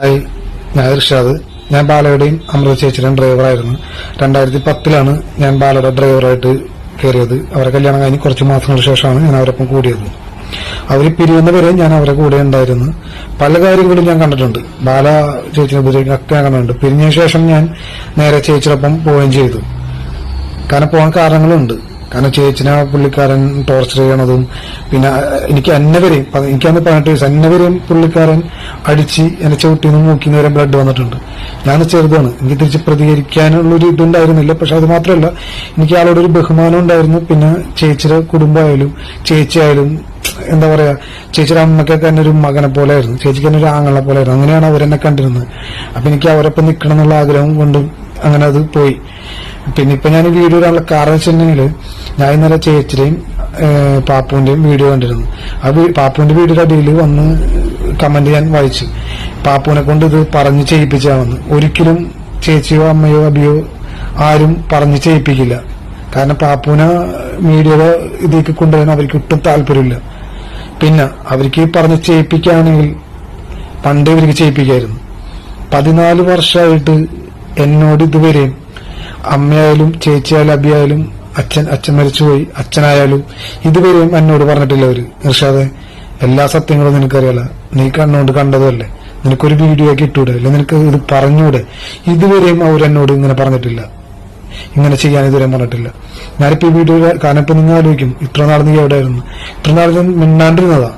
Hi ഞാൻ ഇർഷാദ്. ഞാൻ ബാലയുടെയും അമൃത ചേച്ചിയുടെയും ഡ്രൈവറായിരുന്നു രണ്ടായിരത്തി പത്തിലാണ് ഞാൻ ബാലയുടെ ഡ്രൈവറായിട്ട് കയറിയത്. അവരെ കല്യാണം കഴിഞ്ഞ് കുറച്ച് മാസങ്ങൾക്ക് ശേഷമാണ് ഞാൻ അവരൊപ്പം കൂടിയത്. അവർ പിരിയുന്നവരെ ഞാൻ അവരെ കൂടെ ഉണ്ടായിരുന്നു. പല കാര്യങ്ങളും ഞാൻ കണ്ടിട്ടുണ്ട്. ബാല ചേച്ചിനെ ഉപദ്രവിക്കുന്ന ഒക്കെ ഞാൻ കണ്ടിട്ടുണ്ട്. പിരിഞ്ഞ ശേഷം ഞാൻ നേരെ ചേച്ചിയോടൊപ്പം പോവുകയും ചെയ്തു. കാരണം പോകാൻ കാരണങ്ങളുണ്ട്. കാരണം ചേച്ചിനെ പുള്ളിക്കാരൻ ടോർച്ചർ ചെയ്യണതും പിന്നെ എനിക്ക് അന്നവരെയും എനിക്കന്ന് പതിനെട്ട് വയസ്സ് അന്നവരെയും പുള്ളിക്കാരൻ അടിച്ച് എന്നെ ചവിട്ടിന്ന് നിന്ന് വരെ ബ്ലഡ് വന്നിട്ടുണ്ട്. ഞാൻ ചെറുതാണ്. എനിക്ക് തിരിച്ച് പ്രതികരിക്കാനുള്ളൊരു ഇതുണ്ടായിരുന്നില്ല. പക്ഷെ അത് മാത്രമല്ല എനിക്ക് ആളോടൊരു ബഹുമാനം ഉണ്ടായിരുന്നു. പിന്നെ ചേച്ചിയുടെ കുടുംബമായാലും ചേച്ചിയായാലും എന്താ പറയാ ചേച്ചിയുടെ അമ്മയ്ക്കൊക്കെ എന്നെ ഒരു മകനെ പോലെ ആയിരുന്നു ചേച്ചിക്ക് എന്നെ ഒരു ആങ്ങളെ പോലെ ആയിരുന്നു അങ്ങനെയാണ് അവരെന്നെ കണ്ടിരുന്നത്. അപ്പൊ എനിക്ക് അവരൊപ്പം നിൽക്കണം എന്നുള്ള ആഗ്രഹം കൊണ്ട് അങ്ങനെ അത് പോയി. പിന്നെ ഇപ്പൊ ഞാൻ വീഡിയോ ഇടാനുള്ള കാരണം വെച്ചിട്ടുണ്ടെങ്കിൽ ഞാൻ ഇന്നലെ ചേച്ചിയുടെയും പാപ്പുവിന്റെയും വീഡിയോ കണ്ടിരുന്നു. ആ പാപ്പുവിന്റെ വീഡിയോയുടെ അടിയിൽ വന്ന് കമന്റ് ഞാൻ വായിച്ചു. പാപ്പുവിനെ കൊണ്ട് ഇത് പറഞ്ഞ് ചെയ്യിപ്പിച്ചാണെന്ന്. ഒരിക്കലും ചേച്ചിയോ അമ്മയോ അബിയോ ആരും പറഞ്ഞ് ചെയ്യിപ്പിക്കില്ല. കാരണം പാപ്പുവിനെ മീഡിയയുടെ ഇതിലേക്ക് കൊണ്ടുവരാൻ അവർക്ക് ഒട്ടും താല്പര്യമില്ല. പിന്നെ അവർക്ക് പറഞ്ഞ് ചെയ്യിപ്പിക്കുകയാണെങ്കിൽ പണ്ട് ഇവർക്ക് ചെയ്യിപ്പിക്കായിരുന്നു. പതിനാല് വർഷമായിട്ട് എന്നോട് ഇതുവരെയും അമ്മയായാലും ചേച്ചിയായാലും അബിയായാലും അച്ഛൻ അച്ഛൻ മരിച്ചുപോയി അച്ഛനായാലും ഇതുവരെയും എന്നോട് പറഞ്ഞിട്ടില്ല അവർ. ഇർഷാദെ എല്ലാ സത്യങ്ങളും നിനക്കറിയാല. നീ കണ്ണുകൊണ്ട് കണ്ടതല്ലേ. നിനക്കൊരു വീഡിയോ ഒക്കെ ഇട്ടൂടെ? അല്ലെ നിനക്ക് ഇത് പറഞ്ഞൂടെ? ഇതുവരെയും അവർ എന്നോട് ഇങ്ങനെ പറഞ്ഞിട്ടില്ല. ഇങ്ങനെ ചെയ്യാൻ ഇതുവരെ പറഞ്ഞിട്ടില്ല. ഞാനിപ്പോ ഈ വീഡിയോ കാരണം ഇപ്പൊ നിങ്ങൾ ആലോചിക്കും ഇത്ര നാൾ നീ എവിടെയായിരുന്നു? ഇത്ര നാൾ മിണ്ടാണ്ടിരുന്നതാ.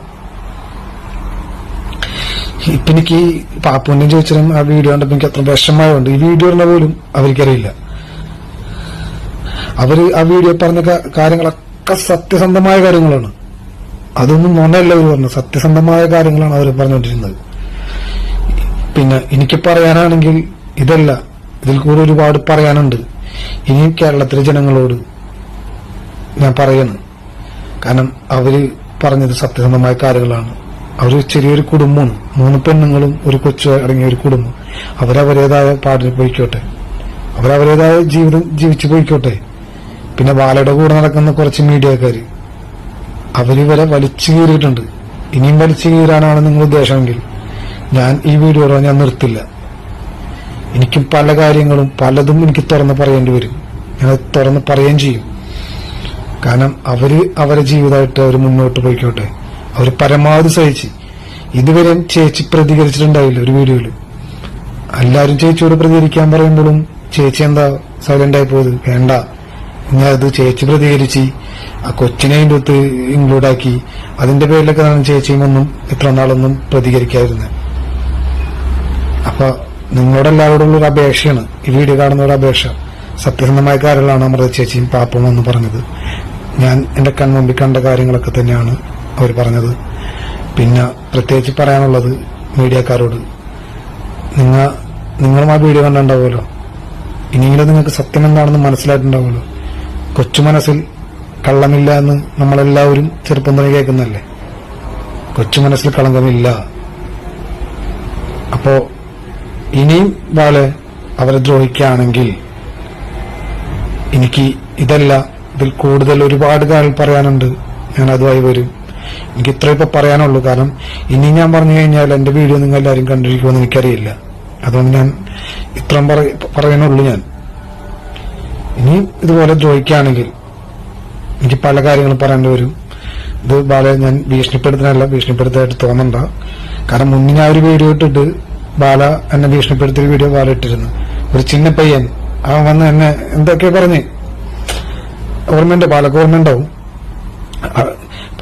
ഇപ്പൊ എനിക്ക് ഈ പാപ്പുവിന്റെയും ചോദിച്ചാലും ആ വീഡിയോ കണ്ടപ്പോ എനിക്ക് അത്ര വിഷമമായുണ്ട്. ഈ വീഡിയോ പറഞ്ഞ പോലും അവർക്കറിയില്ല. അവർ ആ വീഡിയോ പറഞ്ഞ കാര്യങ്ങളൊക്കെ സത്യസന്ധമായ കാര്യങ്ങളാണ്. അതൊന്നും നുണയല്ല അവർ പറഞ്ഞു സത്യസന്ധമായ കാര്യങ്ങളാണ് അവർ പറഞ്ഞുകൊണ്ടിരുന്നത്. പിന്നെ എനിക്ക് പറയാനാണെങ്കിൽ ഇതല്ല. ഇതിൽ കൂടെ ഒരുപാട് പറയാനുണ്ട്. ഇനി കേരളത്തിലെ ജനങ്ങളോട് ഞാൻ പറയുന്നു കാരണം അവർ പറഞ്ഞത് സത്യസന്ധമായ കാര്യങ്ങളാണ്. അവർ ചെറിയൊരു കുടുംബമാണ്. മൂന്ന് പെണ്ണുങ്ങളും ഒരു കൊച്ചു അടങ്ങിയ ഒരു കുടുംബം. അവരവരേതായ പാടിന് പോയിക്കോട്ടെ. അവരവരേതായ ജീവിതം ജീവിച്ചു പോയിക്കോട്ടെ. പിന്നെ ബാലയുടെ കൂടെ നടക്കുന്ന കുറച്ച് മീഡിയക്കാർ അവരിവരെ വലിച്ചു കീറിയിട്ടുണ്ട്. ഇനിയും വലിച്ചു കീറാനാണ് നിങ്ങൾ ഉദ്ദേശമെങ്കിൽ ഞാൻ ഈ വീഡിയോ ഞാൻ നിർത്തില്ല. എനിക്കും പല കാര്യങ്ങളും പലതും എനിക്ക് തുറന്ന് പറയേണ്ടി വരും. ഞാൻ തുറന്ന് പറയുകയും ചെയ്യും. കാരണം അവർ അവരെ ജീവിതമായിട്ട് അവർ മുന്നോട്ട് പോയിക്കോട്ടെ. അവർ പരമാവധി സഹിച്ച്. ഇതുവരെ ചേച്ചി പ്രതികരിച്ചിട്ടുണ്ടാവില്ല ഒരു വീഡിയോയിൽ. എല്ലാവരും ചേച്ചിയോട് പ്രതികരിക്കാൻ പറയുമ്പോഴും ചേച്ചി എന്താ സൈലന്റ് ആയി പോയത്? വേണ്ട. അത് ചേച്ചി പ്രതികരിച്ച് ആ കൊച്ചിനെ അതിന്റെ ഒത്ത് ഇൻക്ലൂഡ് ആക്കി അതിന്റെ പേരിലൊക്കെ ചേച്ചിയും ഒന്നും ഇത്ര നാളൊന്നും പ്രതികരിക്കാതിരുന്നത് അപ്പൊ നിങ്ങളോടെല്ലാവരോടുള്ള ഒരു അപേക്ഷയാണ്. ഈ വീഡിയോ കാണുന്ന ഒരു അപേക്ഷ. സത്യസന്ധമായ കാര്യങ്ങളാണ് അമൃത ചേച്ചിയും പാപ്പും എന്ന് പറഞ്ഞത്. ഞാൻ എന്റെ കൺമുമ്പിൽ കണ്ട കാര്യങ്ങളൊക്കെ തന്നെയാണ്. അവർ പറഞ്ഞത്. പിന്നെ പ്രത്യേകിച്ച് പറയാനുള്ളത് മീഡിയക്കാരോട്. നിങ്ങൾ നിങ്ങളും ആ വീഡിയോ കണ്ടുണ്ടാവുമല്ലോ ഇനിയെങ്കിലും നിങ്ങൾക്ക് സത്യം എന്താണെന്ന് മനസ്സിലായിട്ടുണ്ടാവുമല്ലോ. കൊച്ചു മനസ്സിൽ കള്ളമില്ല എന്ന് നമ്മളെല്ലാവരും ചെറുപ്പം തന്നെ കേൾക്കുന്നല്ലേ കൊച്ചു മനസ്സിൽ കളങ്കമില്ല. അപ്പോ ഇനിയും വാളെ അവരെ ദ്രോഹിക്കുകയാണെങ്കിൽ എനിക്ക് ഇതല്ല ഇതിൽ കൂടുതൽ ഒരുപാട് കാര്യങ്ങൾ പറയാനുണ്ട്. ഞാൻ അതുമായി വരും. എനിക്ക് ഇത്ര ഇപ്പൊ പറയാനുള്ളൂ. കാരണം ഇനി ഞാൻ പറഞ്ഞു കഴിഞ്ഞാൽ എന്റെ വീഡിയോ നിങ്ങൾ എല്ലാവരും കണ്ടിരിക്കുമെന്ന് എനിക്കറിയില്ല. അതുകൊണ്ട് ഞാൻ ഇത്രയും പറ- പറയാനുള്ളൂ ഞാൻ. ഇനി ഇതുപോലെ ദ്രോഹിക്കുകയാണെങ്കിൽ എനിക്ക് പല കാര്യങ്ങളും പറയേണ്ടി വരും. ഇത് ബാല ഞാൻ ഭീഷണിപ്പെടുത്തുന്നതല്ല ഭീഷണിപ്പെടുത്തായിട്ട് തോന്നണ്ട. കാരണം മുന്നേ ഞാൻ ഒരു വീഡിയോ ഇട്ടിട്ട് ബാല എന്നെ ഭീഷണിപ്പെടുത്തിയ വീഡിയോ ബാല ഇട്ടിരുന്നു. ഒരു ചിന്ന പയ്യൻ അവൻ വന്ന് എന്നെ എന്തൊക്കെ പറഞ്ഞ്. ഓർമ്മയുണ്ട്? ബാലക്ക് ഓർമ്മയുണ്ടാവും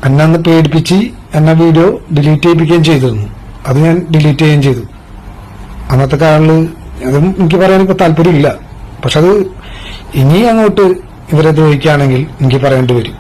എന്നെ അന്ന് പേടിപ്പിച്ച് എന്നെ വീഡിയോ ഡിലീറ്റ് ചെയ്യിപ്പിക്കുകയും ചെയ്തിരുന്നു. അത് ഞാൻ ഡിലീറ്റ് ചെയ്യുകയും ചെയ്തു. അന്നത്തെ കാലിൽ അതും എനിക്ക് പറയാൻ ഇപ്പൊ താല്പര്യമില്ല. പക്ഷെ അത് ഇനി അങ്ങോട്ട് ഇവരെ ദ്രോഹിക്കുകയാണെങ്കിൽ എനിക്ക് പറയേണ്ടി വരും.